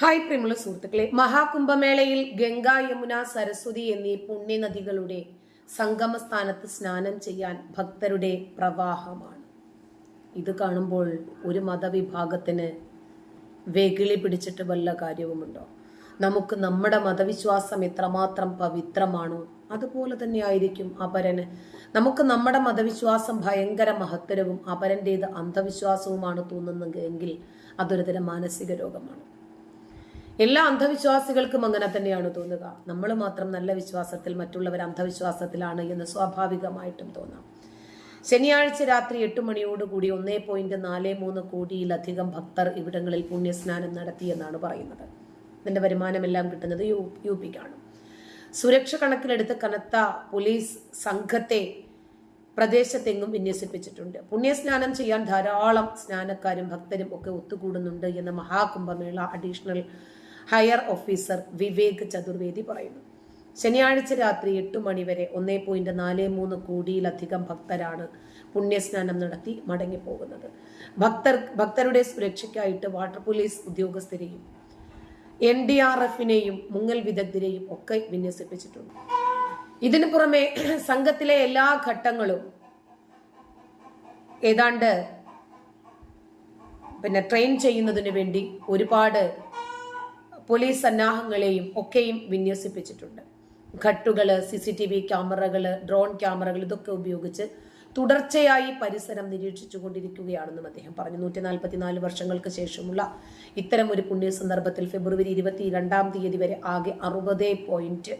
Hi പ്രിയമുള്ള സുഹൃത്തുക്കളെ. മഹാകുംഭമേളയിൽ ഗംഗ യമുന സരസ്വതി എന്നീ പുണ്യനദികളുടെ സംഗമ സ്ഥാനത്ത് സ്നാനം ചെയ്യാൻ ഭക്തരുടെ പ്രവാഹമാണ്. ഇത് കാണുമ്പോൾ ഒരു മതവിഭാഗത്തിന് വെകിളി പിടിച്ചിട്ട് വല്ല കാര്യവുമുണ്ടോ? നമുക്ക് നമ്മുടെ മതവിശ്വാസം എത്രമാത്രം പവിത്രമാണോ അതുപോലെ തന്നെ ആയിരിക്കും അപരന്. നമുക്ക് നമ്മുടെ മതവിശ്വാസം ഭയങ്കര മഹത്തരവും അപരന്റേത് അന്ധവിശ്വാസവുമാണ് അതൊരു തരം മാനസിക രോഗമാണ്. എല്ലാ അന്ധവിശ്വാസികൾക്കും അങ്ങനെ തന്നെയാണ് തോന്നുക. നമ്മൾ മാത്രം നല്ല വിശ്വാസത്തിൽ മറ്റുള്ളവർ അന്ധവിശ്വാസത്തിലാണ് എന്ന് സ്വാഭാവികമായിട്ടും തോന്നാം. ശനിയാഴ്ച രാത്രി എട്ട് മണിയോടുകൂടി ഒന്നേ പോയിന്റ് നാല് മൂന്ന് കോടിയിലധികം ഭക്തർ ഇവിടങ്ങളിൽ പുണ്യസ്നാനം നടത്തിയെന്നാണ് പറയുന്നത്. ഇതിന്റെ വരുമാനമെല്ലാം കിട്ടുന്നത് യു യു പിക്കാണ് സുരക്ഷ കണക്കിലെടുത്ത് കനത്ത പോലീസ് സംഘത്തെ പ്രദേശത്തെങ്ങും വിന്യസിപ്പിച്ചിട്ടുണ്ട്. പുണ്യസ്നാനം ചെയ്യാൻ ധാരാളം സ്നാനക്കാരും ഭക്തരും ഒക്കെ ഒത്തുകൂടുന്നുണ്ട് എന്ന Mahakumbh Mela additional fair officer Vivek Chaturvedi പറയുന്നു. ശനിയാഴ്ച രാത്രി എട്ട് മണിവരെ ഒന്നേ പോയിന്റ് നാല് മൂന്ന് കോടിയിലധികം ഭക്തരാണ് പുണ്യസ്നാനം നടത്തി മടങ്ങിപ്പോകുന്നത്. ഭക്തർ ഭക്തരുടെ സുരക്ഷയ്ക്കായിട്ട് വാട്ടർ പോലീസ് ഉദ്യോഗസ്ഥരെയും എൻ ഡി ആർ എഫിനെയും മുങ്ങൽ വിദഗ്ധരെയും ഒക്കെ വിന്യസിപ്പിച്ചിട്ടുണ്ട്. ഇതിനു പുറമെ സംഘത്തിലെ എല്ലാ ഘട്ടങ്ങളും ഏതാണ്ട് പിന്നെ ട്രെയിൻ ചെയ്യുന്നതിന് വേണ്ടി ഒരുപാട് പോലീസ് സന്നാഹങ്ങളെയും ഒക്കെയും വിന്യസിപ്പിച്ചിട്ടുണ്ട്. ഘട്ടുകൾ സി സി ടി വി ക്യാമറകൾ ഡ്രോൺ ക്യാമറകൾ ഇതൊക്കെ ഉപയോഗിച്ച് തുടർച്ചയായി പരിസരം നിരീക്ഷിച്ചു കൊണ്ടിരിക്കുകയാണെന്നും അദ്ദേഹം പറഞ്ഞു. നൂറ്റി നാൽപ്പത്തിനാല് വർഷങ്ങൾക്ക് ശേഷമുള്ള ഇത്തരം ഒരു പുണ്യ സന്ദർഭത്തിൽ ഫെബ്രുവരി ഇരുപത്തി രണ്ടാം തീയതി വരെ ആകെ അറുപത് പോയിന്റ്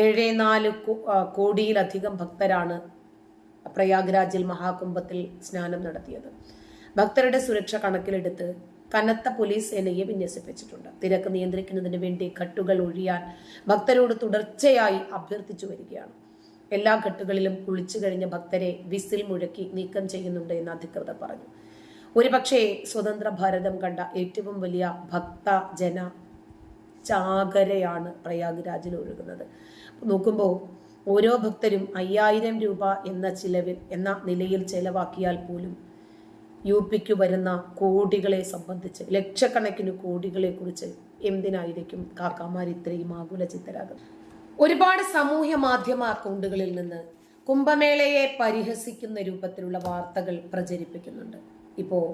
ഏഴ് നാല് കോടിയിലധികം ഭക്തരാണ് പ്രയാഗ്രാജിൽ മഹാകുംഭത്തിൽ സ്നാനം നടത്തിയത്. ഭക്തരുടെ സുരക്ഷ കണക്കിലെടുത്ത് കനത്ത പോലീസ് സേനയെ വിന്യസിപ്പിച്ചിട്ടുണ്ട്. തിരക്ക് നിയന്ത്രിക്കുന്നതിന് വേണ്ടി ഘട്ടുകൾ ഒഴിയാൻ ഭക്തരോട് തുടർച്ചയായി അഭ്യർത്ഥിച്ചു വരികയാണ്. എല്ലാ ഘട്ടുകളിലും കുളിച്ചു കഴിഞ്ഞ ഭക്തരെ വിസിൽ മുഴക്കി നീക്കം ചെയ്യുന്നുണ്ട് എന്ന് അധികൃതർ പറഞ്ഞു. ഒരുപക്ഷേ സ്വതന്ത്ര ഭാരതം കണ്ട ഏറ്റവും വലിയ ഭക്ത ജന ചാകരയാണ് പ്രയാഗ്രാജിൽ ഒഴുകുന്നത്. നോക്കുമ്പോൾ ഓരോ ഭക്തരും അയ്യായിരം രൂപ എന്ന ചിലവിൽ എന്ന നിലയിൽ ചെലവാക്കിയാൽ പോലും യു പിക്ക് വരുന്ന കോടികളെ സംബന്ധിച്ച് ലക്ഷക്കണക്കിന് കോടികളെ കുറിച്ച് എന്തിനായിരിക്കും കാക്കാമാർ ഇത്രയും ആകുല ചിത്തരാകുന്നത് ഒരുപാട് സാമൂഹ്യ മാധ്യമ അക്കൗണ്ടുകളിൽ നിന്ന് കുംഭമേളയെ പരിഹസിക്കുന്ന രൂപത്തിലുള്ള വാർത്തകൾ പ്രചരിപ്പിക്കുന്നുണ്ട്. ഇപ്പോൾ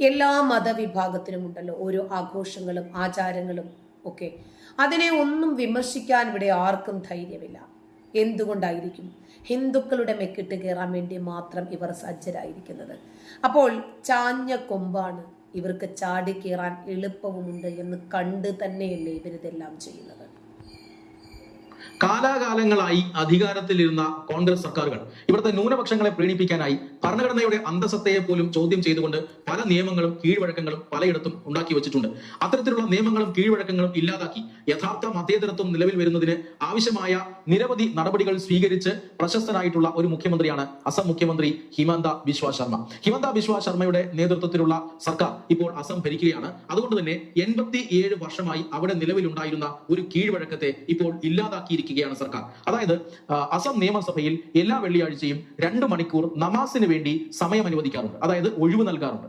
എല്ലാ മതവിഭാഗത്തിനും ഉണ്ടല്ലോ ഓരോ ആഘോഷങ്ങളും ആചാരങ്ങളും ഒക്കെ. അതിനെ ഒന്നും വിമർശിക്കാൻ ഇവിടെ ആർക്കും ധൈര്യമില്ല. എന്തുകൊണ്ടായിരിക്കും? ഹിന്ദുക്കളുടെ മെക്കിട്ട് കയറാൻ വേണ്ടി മാത്രം ഇവർ സജ്ജരായിരിക്കുന്നത്. അപ്പോൾ ചാഞ്ഞ കൊമ്പാണ് ഇവർക്ക് ചാടി കയറാൻ എളുപ്പവുമുണ്ട് എന്ന് കണ്ട് തന്നെയല്ലേ ഇവരിതെല്ലാം ചെയ്യുന്നത്. കാലാകാലങ്ങളായി അധികാരത്തിലിരുന്ന കോൺഗ്രസ് സർക്കാരുകൾ ഇവിടുത്തെ ന്യൂനപക്ഷങ്ങളെ പ്രീണിപ്പിക്കാനായി ഭരണഘടനയുടെ അന്തസത്തയെ പോലും ചോദ്യം ചെയ്തുകൊണ്ട് പല നിയമങ്ങളും കീഴ്വഴക്കങ്ങളും പലയിടത്തും ഉണ്ടാക്കി വെച്ചിട്ടുണ്ട്. അത്തരത്തിലുള്ള നിയമങ്ങളും കീഴ്വഴക്കങ്ങളും ഇല്ലാതാക്കി യഥാർത്ഥ മതേതരത്വം നിലവിൽ വരുന്നതിന് ആവശ്യമായ നിരവധി നടപടികൾ സ്വീകരിച്ച് പ്രശസ്തനായിട്ടുള്ള ഒരു മുഖ്യമന്ത്രിയാണ് അസം മുഖ്യമന്ത്രി ഹിമന്ത ബിശ്വ ശർമ്മ. ഹിമന്ത ബിശ്വ ശർമ്മയുടെ നേതൃത്വത്തിലുള്ള സർക്കാർ ഇപ്പോൾ അസം ഭരിക്കുകയാണ്. അതുകൊണ്ട് തന്നെ എൺപത്തി ഏഴ് വർഷമായി അവിടെ നിലവിലുണ്ടായിരുന്ന ഒരു കീഴ്വഴക്കത്തെ ഇപ്പോൾ ഇല്ലാതാക്കിയിരിക്കുകയാണ് സർക്കാർ. അതായത് അസം നിയമസഭയിൽ എല്ലാ വെള്ളിയാഴ്ചയും രണ്ട് മണിക്കൂർ നമാസിന് വേണ്ടി സമയം അനുവദിക്കാറുണ്ട് അതായത് ഒഴിവ് നൽകാറുണ്ട്.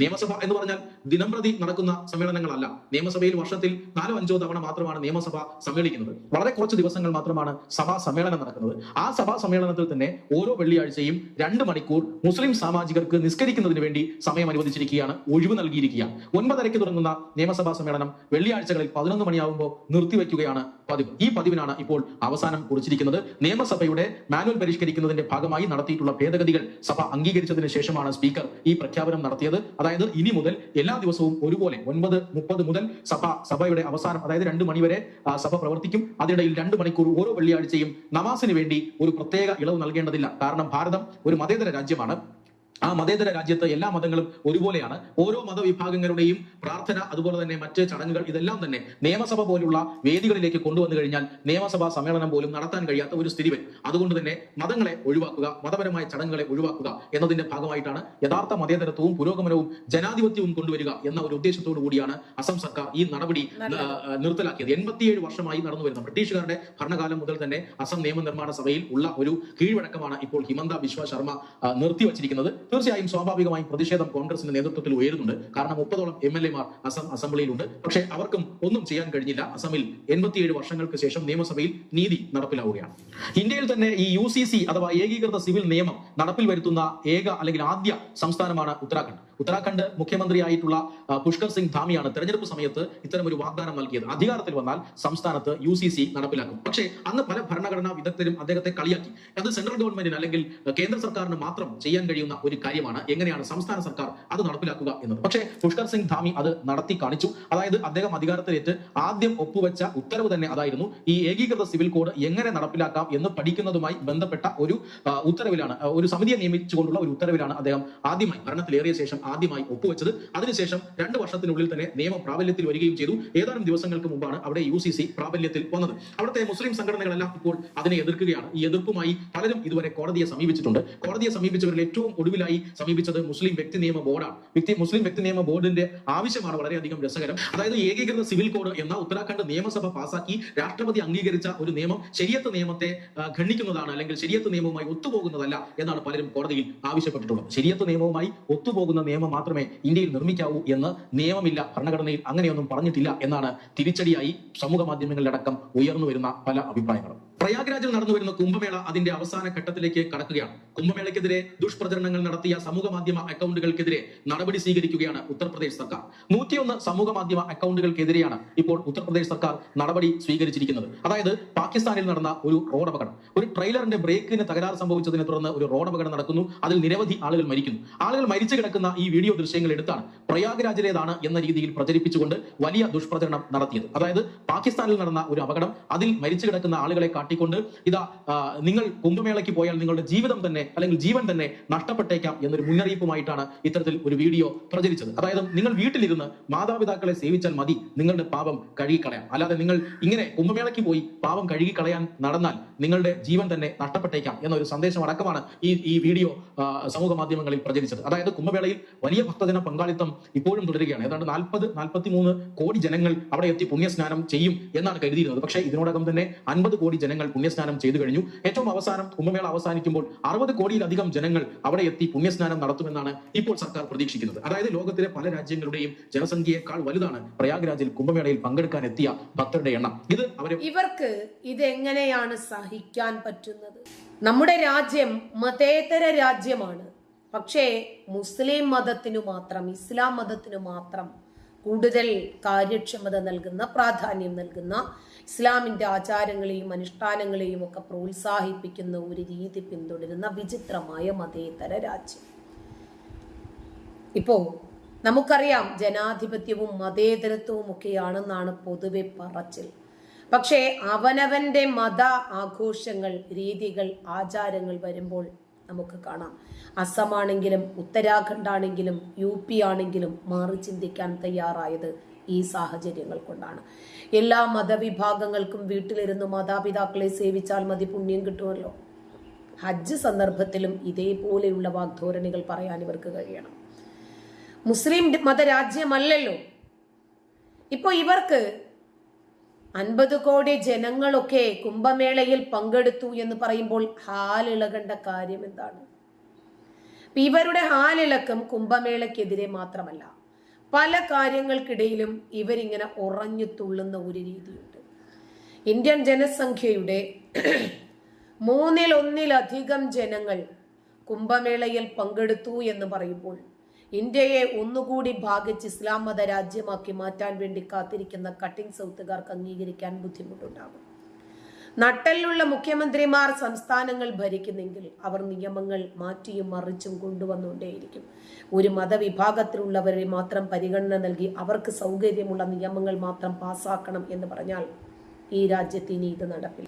നിയമസഭ എന്ന് പറഞ്ഞാൽ ദിനംപ്രതി നടക്കുന്ന സമ്മേളനങ്ങളല്ല. നിയമസഭയിൽ വർഷത്തിൽ നാലോ അഞ്ചോ തവണ മാത്രമാണ് നിയമസഭ സമ്മേളിക്കുന്നത്. വളരെ കുറച്ച് ദിവസങ്ങൾ മാത്രമാണ് സഭാ സമ്മേളനം നടക്കുന്നത്. ആ സഭാ സമ്മേളനത്തിൽ തന്നെ ഓരോ വെള്ളിയാഴ്ചയും രണ്ട് മണിക്കൂർ മുസ്ലിം സാമാജികർക്ക് നിസ്കരിക്കുന്നതിന് വേണ്ടി സമയം അനുവദിച്ചിരിക്കുകയാണ്. ഒഴിവ് നൽകിയിരിക്കുകയാണ്. ഒൻപതരയ്ക്ക് തുടങ്ങുന്ന നിയമസഭാ സമ്മേളനം വെള്ളിയാഴ്ചകളിൽ പതിനൊന്ന് മണിയാവുമ്പോൾ നിർത്തിവെക്കുകയാണ് പതിവ്. ഈ പതിവിനാണ് ഇപ്പോൾ അവസാനം കുറിച്ചിരിക്കുന്നത്. നിയമസഭയുടെ മാനുവൽ പരിഷ്കരിക്കുന്നതിന്റെ ഭാഗമായി നടത്തിയിട്ടുള്ള ഭേദഗതികൾ സഭ അംഗീകരിച്ചതിന് ശേഷമാണ് സ്പീക്കർ ഈ പ്രഖ്യാപനം നടത്തിയത്. അതായത് ഇനി മുതൽ എല്ലാ ദിവസവും ഒരുപോലെ ഒൻപത് മുപ്പത് മുതൽ സഭ സഭയുടെ അവസാനം അതായത് രണ്ട് മണിവരെ സഭ പ്രവർത്തിക്കും. അതിനിടയിൽ രണ്ട് മണിക്കൂർ ഓരോ വെള്ളിയാഴ്ചയും നമാസിന് വേണ്ടി ഒരു പ്രത്യേക ഇളവ് നൽകേണ്ടതില്ല. കാരണം ഭാരതം ഒരു മതേതര രാജ്യമാണ്. ആ മതേതര രാജ്യത്ത് എല്ലാ മതങ്ങളും ഒരുപോലെയാണ്. ഓരോ മതവിഭാഗങ്ങളുടെയും പ്രാർത്ഥന അതുപോലെ തന്നെ മറ്റ് ചടങ്ങുകൾ ഇതെല്ലാം തന്നെ നിയമസഭ പോലുള്ള വേദികളിലേക്ക് കൊണ്ടുവന്നു കഴിഞ്ഞാൽ നിയമസഭാ സമ്മേളനം പോലും നടത്താൻ കഴിയാത്ത ഒരു സ്ഥിതി വരും അതുകൊണ്ട് തന്നെ മതങ്ങളെ ഒഴിവാക്കുക മതപരമായ ചടങ്ങുകളെ ഒഴിവാക്കുക എന്നതിന്റെ ഭാഗമായിട്ടാണ് യഥാർത്ഥ മതേതരത്വവും പുരോഗമനവും ജനാധിപത്യവും കൊണ്ടുവരിക എന്ന ഒരു ഉദ്ദേശത്തോടു കൂടിയാണ് അസം സർക്കാർ ഈ നടപടി നിർത്തലാക്കിയത്. എൺപത്തിയേഴ് വർഷമായി നടന്നു വരുന്ന ബ്രിട്ടീഷുകാരുടെ ഭരണകാലം മുതൽ തന്നെ അസം നിയമനിർമ്മാണ സഭയിൽ ഉള്ള ഒരു കീഴ്വഴക്കമാണ് ഇപ്പോൾ ഹിമന്ത ബിശ്വ ശർമ്മ നിർത്തിവച്ചിരിക്കുന്നത്. തീർച്ചയായും സ്വാഭാവികമായും പ്രതിഷേധം കോൺഗ്രസിന്റെ നേതൃത്വത്തിൽ ഉയരുന്നുണ്ട്. കാരണം മുപ്പതോളം എം എൽ എമാർ അസം അസംബ്ലിയിലുണ്ട്. പക്ഷെ അവർക്കും ഒന്നും ചെയ്യാൻ കഴിഞ്ഞില്ല. അസമിൽ എൺപത്തിയേഴ് വർഷങ്ങൾക്ക് ശേഷം നിയമസഭയിൽ നീതി നടപ്പിലാവുകയാണ്. ഇന്ത്യയിൽ തന്നെ ഈ യു സി സി അഥവാ ഏകീകൃത സിവിൽ നിയമം നടപ്പിൽ വരുത്തുന്ന ഏക അല്ലെങ്കിൽ ആദ്യ സംസ്ഥാനമാണ് ഉത്തരാഖണ്ഡ്. ഉത്തരാഖണ്ഡ് മുഖ്യമന്ത്രിയായിട്ടുള്ള പുഷ്കർ സിംഗ് ധാമിയാണ് തെരഞ്ഞെടുപ്പ് സമയത്ത് ഇത്തരം ഒരു വാഗ്ദാനം നൽകിയത്. അധികാരത്തിൽ വന്നാൽ സംസ്ഥാനത്ത് യു സി സി നടപ്പിലാക്കും. പക്ഷേ അന്ന് പല ഭരണഘടനാ വിദഗ്ധരും അദ്ദേഹത്തെ കളിയാക്കി. അത് സെൻട്രൽ ഗവൺമെന്റിന് അല്ലെങ്കിൽ കേന്ദ്ര സർക്കാരിന് മാത്രം ചെയ്യാൻ കഴിയുന്ന ഒരു കാര്യമാണ് എങ്ങനെയാണ് സംസ്ഥാന സർക്കാർ അത് നടപ്പിലാക്കുക എന്നത്. പക്ഷേ പുഷ്കർ സിംഗ് ധാമി അത് നടത്തി കാണിച്ചു. അതായത് അദ്ദേഹം അധികാരത്തിലേറ്റ് ആദ്യം ഒപ്പുവെച്ച ഉത്തരവ് തന്നെ അതായിരുന്നു ഈ ഏകീകൃത സിവിൽ കോഡ് എങ്ങനെ നടപ്പിലാക്കാം എന്ന് പഠിക്കുന്നതുമായി ബന്ധപ്പെട്ട ഒരു ഉത്തരവിലാണ് ഒരു സമിതിയെ നിയമിച്ചുകൊണ്ടുള്ള ഒരു ഉത്തരവിലാണ് അദ്ദേഹം ആദ്യമായി ഭരണത്തിലേറിയ ശേഷം ആദ്യമായി ഒപ്പുവെച്ചത്. അതിനുശേഷം രണ്ട് വർഷത്തിനുള്ളിൽ തന്നെ നിയമം പ്രാബല്യത്തിൽ വരികയും ചെയ്തു. ഏതാനും ദിവസങ്ങൾക്ക് മുമ്പാണ് അവിടെ യു സി സി പ്രാബല്യത്തിൽ വന്നത്. അവിടുത്തെ മുസ്ലിം സംഘടനകളെല്ലാം ഇപ്പോൾ അതിനെ എതിർക്കുകയാണ്. ഈ എതിർപ്പുമായി പലരും ഇതുവരെ കോടതിയെ സമീപിച്ചിട്ടുണ്ട്. കോടതിയെ സമീപിച്ചവരിൽ ഏറ്റവും ഒടുവിലായി സമീപിച്ചത് മുസ്ലിം വ്യക്തി നിയമ ബോർഡാണ്. വ്യക്തി മുസ്ലിം വ്യക്തി നിയമ ബോർഡിന്റെ ആവശ്യമാണ് വളരെയധികം രസകരം. അതായത് ഏകീകൃത സിവിൽ കോഡ് എന്ന ഉത്തരാഖണ്ഡ് നിയമസഭ പാസാക്കി രാഷ്ട്രപതി അംഗീകരിച്ച ഒരു നിയമം ശരിയത്ത് നിയമത്തെ ഖണ്ഡിക്കുന്നതാണ് അല്ലെങ്കിൽ ശരിയത്ത് നിയമവുമായി ഒത്തുപോകുന്നതല്ല എന്നാണ് പലരും കോടതിയിൽ ആവശ്യപ്പെട്ടിട്ടുള്ളത്. ശരിയത്ത് നിയമവുമായി ഒത്തുപോകുന്ന നിയമം മാത്രമേ ഇന്ത്യയിൽ നിർമ്മിക്കാവൂ എന്ന് നിയമമില്ല ഭരണഘടനയിൽ അങ്ങനെയൊന്നും പറഞ്ഞിട്ടില്ല എന്നാണ് തിരിച്ചടിയായി സമൂഹ മാധ്യമങ്ങളിലടക്കം ഉയർന്നു വരുന്ന പല അഭിപ്രായങ്ങളും. പ്രയാഗ്രാജിൽ നടന്നു വരുന്ന കുംഭമേള അതിന്റെ അവസാന ഘട്ടത്തിലേക്ക് കടക്കുകയാണ്. കുംഭമേളയ്ക്കെതിരെ ദുഷ്പ്രചരണങ്ങൾ നടത്തിയ സമൂഹ മാധ്യമ അക്കൗണ്ടുകൾക്കെതിരെ നടപടി സ്വീകരിക്കുകയാണ് ഉത്തർപ്രദേശ് സർക്കാർ. നൂറ്റിയൊന്ന് സമൂഹ മാധ്യമ അക്കൗണ്ടുകൾക്കെതിരെയാണ് ഇപ്പോൾ ഉത്തർപ്രദേശ് സർക്കാർ നടപടി സ്വീകരിച്ചിരിക്കുന്നത്. അതായത് പാകിസ്ഥാനിൽ നടന്ന ഒരു റോഡ് അപകടം ഒരു ട്രെയിലറിന്റെ ബ്രേക്കിന് തകരാറ് സംഭവിച്ചതിനെ തുടർന്ന് ഒരു റോഡ് അപകടം നടക്കുന്നു. അതിൽ നിരവധി ആളുകൾ മരിക്കുന്നു. ആളുകൾ മരിച്ചു കിടക്കുന്ന ഈ വീഡിയോ ദൃശ്യങ്ങൾ എടുത്താണ് പ്രയാഗ്രാജിലേതാണ് എന്ന രീതിയിൽ പ്രചരിപ്പിച്ചുകൊണ്ട് വലിയ ദുഷ്പ്രചരണം നടത്തിയത്. അതായത് പാകിസ്ഥാനിൽ നടന്ന ഒരു അപകടം അതിൽ മരിച്ചു കിടക്കുന്ന ആളുകളെ കാട്ടിക്കൊണ്ട് ഇതാ നിങ്ങൾ കുംഭമേളയ്ക്ക് പോയാൽ നിങ്ങളുടെ ജീവിതം തന്നെ അല്ലെങ്കിൽ ജീവൻ തന്നെ നഷ്ടപ്പെട്ടേക്കാം എന്നൊരു മുന്നറിയിപ്പുമായിട്ടാണ് ഇത്തരത്തിൽ ഒരു വീഡിയോ പ്രചരിച്ചത്. അതായത് നിങ്ങൾ വീട്ടിലിരുന്ന് മാതാപിതാക്കളെ സേവിച്ചാൽ മതി നിങ്ങളുടെ പാപം കഴുകിക്കളയാം. അല്ലാതെ നിങ്ങൾ ഇങ്ങനെ കുംഭമേളയ്ക്ക് പോയി പാപം കഴുകിക്കളയാൻ നടന്നാൽ നിങ്ങളുടെ ജീവൻ തന്നെ നഷ്ടപ്പെട്ടേക്കാം എന്നൊരു സന്ദേശം അടക്കമാണ് ഈ ഈ വീഡിയോ സമൂഹ മാധ്യമങ്ങളിൽ പ്രചരിച്ചത്. അതായത് കുംഭമേളയിൽ വലിയ ഭക്തജന പങ്കാളിത്തം ഇപ്പോഴും തുടരുകയാണ്. ഏതാണ്ട് നാൽപ്പത് നാൽപ്പത്തി കോടി ജനങ്ങൾ അവിടെ എത്തി പുണ്യസ്നാനം ചെയ്യും എന്നാണ് കരുതിയിരുന്നത്. പക്ഷേ ഇതിനോടകം തന്നെ അൻപത് കോടി ജനങ്ങൾ പുണ്യസ്നാനം ചെയ്തു കഴിഞ്ഞു. ഏറ്റവും അവസാനം കുംഭമേള അവസാനിക്കുമ്പോൾ അറുപത് കോടിയിലധികം ജനങ്ങൾ അവിടെ എത്തി പുണ്യസ്നാനം നടത്തുമെന്നാണ് ഇപ്പോൾ സർക്കാർ പ്രതീക്ഷിക്കുന്നത്. അതായത് ലോകത്തിലെ പല രാജ്യങ്ങളുടെയും ജനസംഖ്യയേക്കാൾ വലുതാണ് പ്രയാഗ്രാജിൽ കുംഭമേളയിൽ പങ്കെടുക്കാൻ എത്തിയ ഭക്തരുടെ എണ്ണം. ഇത് അവരെ ഇവർക്ക് ഇതെങ്ങനെയാണ് സഹിക്കാൻ പറ്റുന്നത്? നമ്മുടെ രാജ്യം മതേതര രാജ്യമാണ്. പക്ഷേ മുസ്ലിം മതത്തിനു മാത്രം ഇസ്ലാം മതത്തിനു മാത്രം കൂടുതൽ കാര്യക്ഷമത നൽകുന്ന പ്രാധാന്യം നൽകുന്ന ഇസ്ലാമിന്റെ ആചാരങ്ങളെയും അനുഷ്ഠാനങ്ങളെയും ഒക്കെ പ്രോത്സാഹിപ്പിക്കുന്ന ഒരു രീതി പിന്തുടരുന്ന വിചിത്രമായ മതേതര രാജ്യം. ഇപ്പോൾ നമുക്കറിയാം ജനാധിപത്യവും മതേതരത്വവും ഒക്കെയാണെന്നാണ് പൊതുവെ പറച്ചിൽ. പക്ഷേ അവനവന്റെ മത ആഘോഷങ്ങൾ രീതികൾ ആചാരങ്ങൾ വരുമ്പോൾ നമുക്ക് കാണാം. അസമാണെങ്കിലും ഉത്തരാഖണ്ഡ് ആണെങ്കിലും യു പി ആണെങ്കിലും മാറി ചിന്തിക്കാൻ തയ്യാറായത് ഈ സാഹചര്യങ്ങൾ കൊണ്ടാണ്. എല്ലാ മതവിഭാഗങ്ങൾക്കും വീട്ടിലിരുന്ന് മാതാപിതാക്കളെ സേവിച്ചാൽ മതി പുണ്യം കിട്ടുമല്ലോ. ഹജ്ജ് സന്ദർഭത്തിലും ഇതേപോലെയുള്ള വാഗ്ധോരണികൾ പറയാൻ ഇവർക്ക് കഴിയണം. മുസ്ലിം മതരാജ്യമല്ലല്ലോ. ഇപ്പൊ ഇവർക്ക് അൻപത് കോടി ജനങ്ങളൊക്കെ കുംഭമേളയിൽ പങ്കെടുത്തു എന്ന് പറയുമ്പോൾ ഹാലിളകേണ്ട കാര്യം എന്താണ്? ഇവരുടെ ഹാലിളക്കം കുംഭമേളയ്ക്കെതിരെ മാത്രമല്ല. പല കാര്യങ്ങൾക്കിടയിലും ഇവരിങ്ങനെ ഉറഞ്ഞു തുള്ളുന്ന ഒരു രീതിയുണ്ട്. ഇന്ത്യൻ ജനസംഖ്യയുടെ മൂന്നിൽ ഒന്നിലധികം ജനങ്ങൾ കുംഭമേളയിൽ പങ്കെടുത്തു എന്ന് പറയുമ്പോൾ ഇന്ത്യയെ ഒന്നുകൂടി ഭാഗിച്ച് ഇസ്ലാം മത രാജ്യമാക്കി മാറ്റാൻ വേണ്ടി കാത്തിരിക്കുന്ന കട്ടിംഗ് സൗത്തുകാർക്ക് അംഗീകരിക്കാൻ ബുദ്ധിമുട്ടുണ്ടാകും. നട്ടലുള്ള മുഖ്യമന്ത്രിമാർ സംസ്ഥാനങ്ങൾ ഭരിക്കുന്നെങ്കിൽ അവർ നിയമങ്ങൾ മാറ്റിയും മറിച്ചും കൊണ്ടുവന്നുകൊണ്ടേയിരിക്കും. ഒരു മതവിഭാഗത്തിലുള്ളവരെ മാത്രം പരിഗണന നൽകി അവർക്ക് സൗകര്യമുള്ള നിയമങ്ങൾ മാത്രം പാസ്സാക്കണം എന്ന് പറഞ്ഞാൽ ഈ രാജ്യത്തിന് ഇത് നടപ്പില്ല